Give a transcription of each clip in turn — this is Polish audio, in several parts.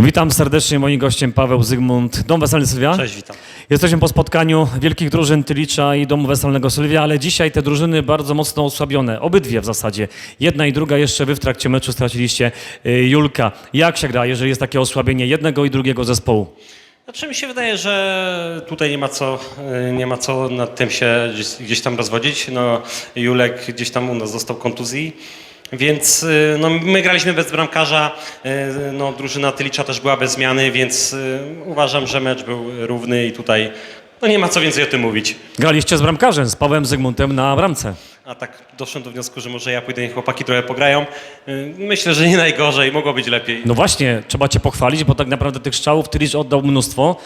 Witam serdecznie, moim gościem Paweł Zygmunt, Dom Weselny Sylwia. Cześć, witam. Jesteśmy po spotkaniu wielkich drużyn Tylicza i Domu Weselnego Sylwia, ale dzisiaj te drużyny bardzo mocno osłabione, obydwie w zasadzie. Jedna i druga jeszcze wy w trakcie meczu straciliście y, Julka. Jak się gra, jeżeli jest takie osłabienie jednego i drugiego zespołu? Znaczy mi się wydaje, że tutaj nie ma co, y, nie ma co nad tym się gdzieś, gdzieś tam rozwodzić. No, Julek gdzieś tam u nas dostał kontuzji, więc y, no, my graliśmy bez bramkarza, y, no, drużyna Tylicza też była bez zmiany, więc y, uważam, że mecz był równy i tutaj no, nie ma co więcej o tym mówić. Graliście z bramkarzem, z Pawłem Zygmuntem na bramce. A tak doszedłem do wniosku, że może ja pójdę, niech chłopaki trochę pograją. Myślę, że nie najgorzej, mogło być lepiej. No właśnie, trzeba cię pochwalić, bo tak naprawdę tych strzałów Tylicz oddał mnóstwo.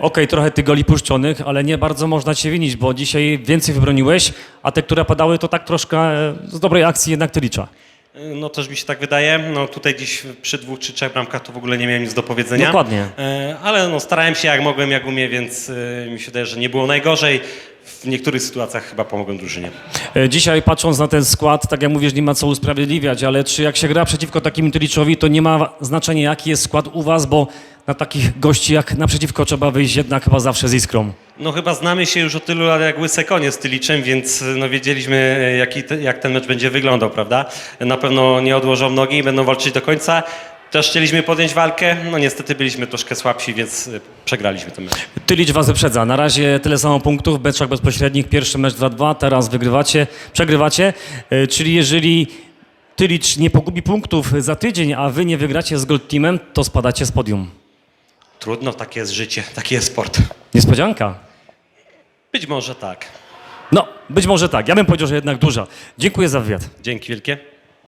Okej, trochę tych goli puszczonych, ale nie bardzo można cię winić, bo dzisiaj więcej wybroniłeś, a te, które padały, to tak troszkę z dobrej akcji jednak Tylicza. No też mi się tak wydaje. No tutaj dziś przy dwóch czy trzech bramkach to w ogóle nie miałem nic do powiedzenia. Dokładnie. E, Ale no starałem się jak mogłem, jak umiem, więc e, mi się wydaje, że nie było najgorzej. W niektórych sytuacjach chyba pomogłem drużynie. E, Dzisiaj patrząc na ten skład, tak jak mówisz, nie ma co usprawiedliwiać, ale czy jak się gra przeciwko takim Tyliczowi, to nie ma znaczenia jaki jest skład u was, bo na takich gości jak naprzeciwko trzeba wyjść jednak chyba zawsze z iskrą. No chyba znamy się już od tylu lat jak łyse konie z Tyliczem, więc no wiedzieliśmy e, jaki te, jak ten mecz będzie wyglądał, prawda? Na pewno nie odłożą nogi i będą walczyć do końca. Też chcieliśmy podjąć walkę, no niestety byliśmy troszkę słabsi, więc e, przegraliśmy ten mecz. Tylicz was wyprzedza. Na razie tyle samo punktów w meczach bezpośrednich. Pierwszy mecz 2-2, teraz wygrywacie, przegrywacie. E, Czyli jeżeli Tylicz nie pogubi punktów za tydzień, a wy nie wygracie z Gold Teamem, to spadacie z podium. Trudno, takie jest życie, taki jest sport. Niespodzianka. Być może tak. No, być może tak. Ja bym powiedział, że jednak duża. Dziękuję za wywiad. Dzięki wielkie.